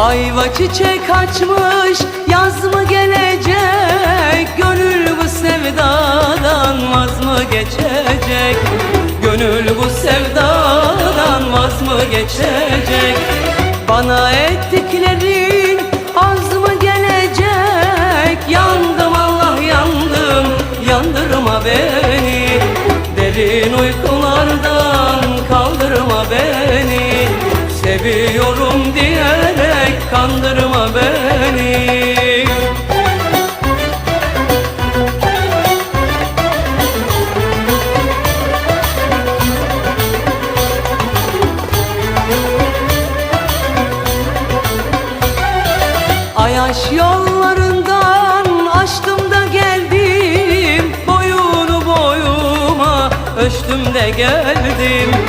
Ayva çiçek açmış yaz mı gelecek? Gönül bu sevdadan vaz mı geçecek? Gönül bu sevdadan vaz mı geçecek? Bana ettiklerin az mı gelecek? Yandım Allah yandım yandırma beni. Derin uykulardan kaldırma beni. Seviyorum Kayaş yollarından açtım da geldim. Boyunu boyuma ölçtüm de geldim.